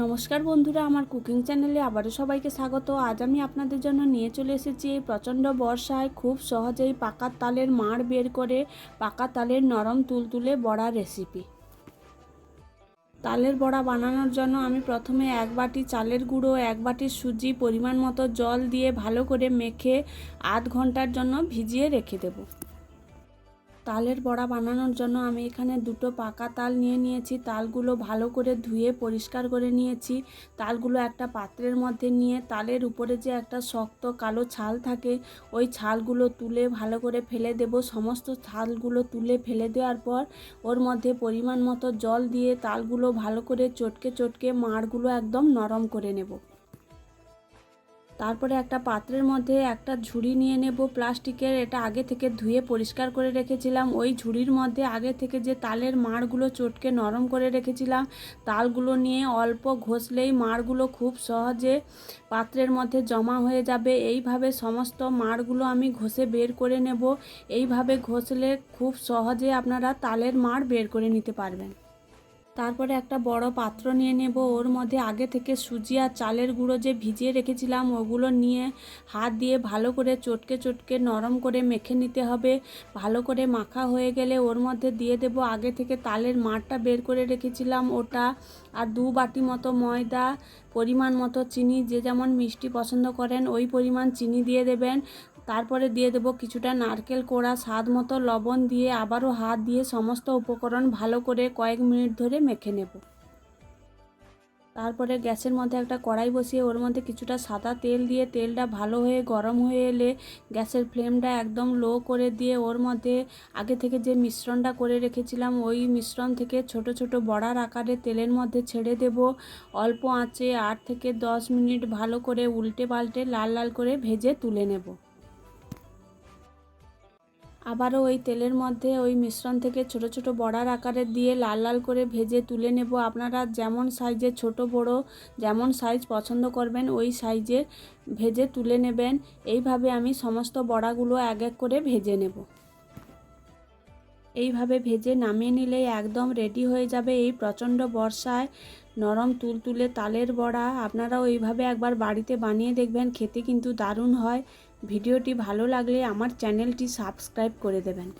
নমস্কার বন্ধুরা, আমার কুকিং চ্যানেলে আবারও সবাইকে স্বাগত। আজ আমি আপনাদের জন্য নিয়ে চলে এসেছি এই প্রচণ্ড বর্ষায় খুব সহজেই পাকা তালের মাড় বের করে পাকা তালের নরম তুলতুলে বড়া রেসিপি তালের বড়া বানানোর জন্য আমি প্রথমে এক বাটি চালের গুঁড়ো, এক বাটি সুজি পরিমাণ মতো জল দিয়ে ভালো করে মেখে আধ ঘণ্টার জন্য ভিজিয়ে রেখে দেবো। তালের বড়া বানানোর জন্য আমি এখানে দুটো পাকা তাল নিয়ে নিয়েছি। তালগুলো ভালো করে ধুয়ে পরিষ্কার করে নিয়েছি। তালগুলো একটা পাত্রের মধ্যে নিয়ে তালের উপরে যে একটা শক্ত কালো ছাল থাকে, ওই ছালগুলো তুলে ভালো করে ফেলে দেব। সমস্ত ছালগুলো তুলে ফেলে দেওয়ার পর ওর মধ্যে পরিমাণ মতো জল দিয়ে তালগুলো ভালো করে চটকে চটকে মাড়গুলো একদম নরম করে নেব। তারপরে একটা পাত্রের মধ্যে একটা ঝুড়ি নিয়ে নেব প্লাস্টিকের, এটা আগে থেকে ধুয়ে পরিষ্কার করে রেখেছিলাম। ওই ঝুড়ির মধ্যে আগে থেকে যে তালের মাড়গুলো চটকে নরম করে রেখেছিলাম, তালগুলো নিয়ে অল্প ঘষলেই মাড়গুলো খুব সহজে পাত্রের মধ্যে জমা হয়ে যাবে। এইভাবে সমস্ত মাড়গুলো আমি ঘষে বের করে নেব। এইভাবে ঘষলে খুব সহজে আপনারা তালের মাড় বের করে নিতে পারবেন। তারপরে একটা বড় পাত্র নিয়ে নেব। ওর মধ্যে আগে থেকে সুজি আর চালের গুঁড়ো যে ভিজিয়ে রেখেছিলাম, ওগুলো নিয়ে হাত দিয়ে ভালো করে চটকে চটকে নরম করে মেখে নিতে হবে। ভালো করে মাখা হয়ে গেলে ওর মধ্যে দিয়ে দেব আগে থেকে তালের মাঠটা বের করে রেখেছিলাম ওটা আর দু বাটি মতো ময়দা, পরিমাণ মতো চিনি, যে যেমন মিষ্টি পছন্দ করেন ওই পরিমাণ চিনি দিয়ে দেবেন। তারপরে দিয়ে দেবো কিছুটা নারকেল কোড়া, স্বাদ মতো লবণ দিয়ে আবারও হাত দিয়ে সমস্ত উপকরণ ভালো করে কয়েক মিনিট ধরে মেখে নেব। তারপরে গ্যাসের মধ্যে একটা কড়াই বসিয়ে ওর মধ্যে কিছুটা সাদা তেল দিয়ে তেলটা ভালো হয়ে গরম হয়ে এলে গ্যাসের ফ্লেমটা একদম লো করে দিয়ে ওর মধ্যে আগে থেকে যে মিশ্রণটা করে রেখেছিলাম ওই মিশ্রণ থেকে ছোট ছোট বড়ার আকারে তেলের মধ্যে ছেড়ে দেব। অল্প আঁচে আট থেকে দশ মিনিট ভালো করে উল্টে পাল্টে লাল লাল করে ভেজে তুলে নেব। আবারও ওই তেলের মধ্যে ওই মিশ্রণ থেকে ছোট ছোট বড়ার আকারে দিয়ে লাল লাল করে ভেজে তুলে নেব। আপনারা যেমন সাইজে ছোট, বড় যেমন সাইজ পছন্দ করবেন, ওই সাইজে ভেজে তুলে নেবেন। এইভাবে আমি সমস্ত বড়াগুলো এক এক করে ভেজে নেব। এইভাবে ভেজে নামিয়ে নিলে একদম রেডি হয়ে যাবে এই প্রচণ্ড বর্ষায়। নরম তুলতুলে তালের বড়া। আপনারাও এইভাবে একবার বাড়িতে বানিয়ে দেখবেন, খেতে কিন্তু দারুণ হয়। ভিডিওটি ভালো লাগলে আমার চ্যানেলটি সাবস্ক্রাইব করে দেবেন।